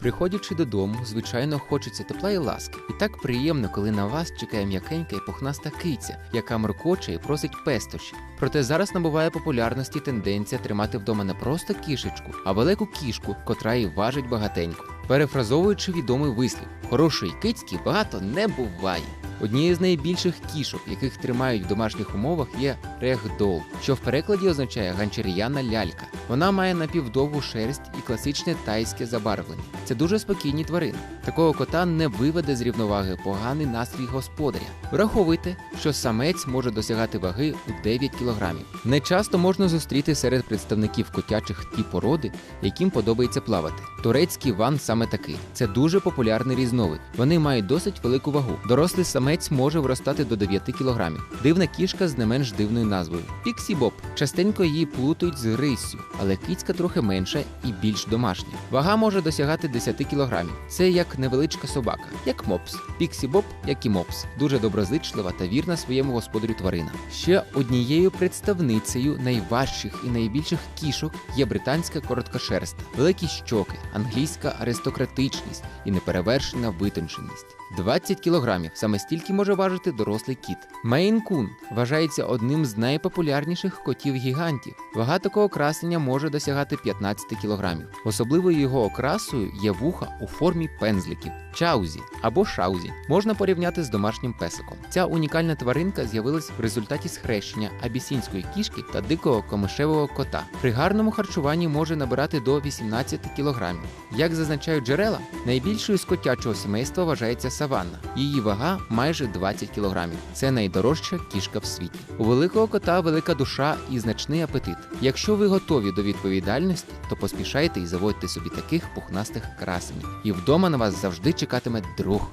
Приходячи додому, звичайно, хочеться тепла і ласки. І так приємно, коли на вас чекає м'якенька і пухнаста киця, яка мркоче і просить пестощі. Проте зараз набуває популярності тенденція тримати вдома не просто кішечку, а велику кішку, котра і важить багатенько. Перефразовуючи відомий вислів, хорошої кицьки багато не буває. Однією з найбільших кішок, яких тримають в домашніх умовах, є регдол, що в перекладі означає ганчар'яна лялька. Вона має напівдовгу шерсть і класичне тайське забарвлення. Це дуже спокійні тварини. Такого кота не виведе з рівноваги поганий настрій господаря. Враховуйте, що самець може досягати ваги у 9 кілограмів. Не часто можна зустріти серед представників котячих ті породи, яким подобається плавати. Турецький ван саме такий. Це дуже популярний різновид. Вони мають досить велику вагу. Дорослий самець може виростати до 9 кілограмів. Дивна кішка з не менш дивною назвою Піксі Боб. Частенько її плутають з риссю, але кицька трохи менша і більш домашня. Вага може досягати 10 кілограмів. Це як невеличка собака, як мопс. Піксі Боб, як і мопс, дуже доброзичлива та вірна своєму господарю тварина. Ще однією представницею найважчих і найбільших кішок є британська короткошерста, великі щоки, англійська аристократичність і неперевершена витонченість. 20 кілограмів саме стільки може важити дорослий кіт. Мейн Кун вважається одним з найпопулярніших котів гігантів. Вага такого красення може досягати 15 кілограмів. Особливою його окрасою є вуха у формі пензликів. Чаузі або шаузі можна порівняти з домашнім песиком. Ця унікальна тваринка з'явилась в результаті схрещення абісінської кішки та дикого комишевого кота. При гарному харчуванні може набирати до 18 кілограмів. Як зазначають джерела, найбільшою з котячого сімейства вважається саванна. Її вага майже 20 кілограмів. Це найдорожча кішка в світі. У великого кота велика душа і значний апетит. Якщо ви готові до відповідальності, то поспішайте і заводьте собі таких пухнастих красень. І вдома на вас завжди чекатиме друг.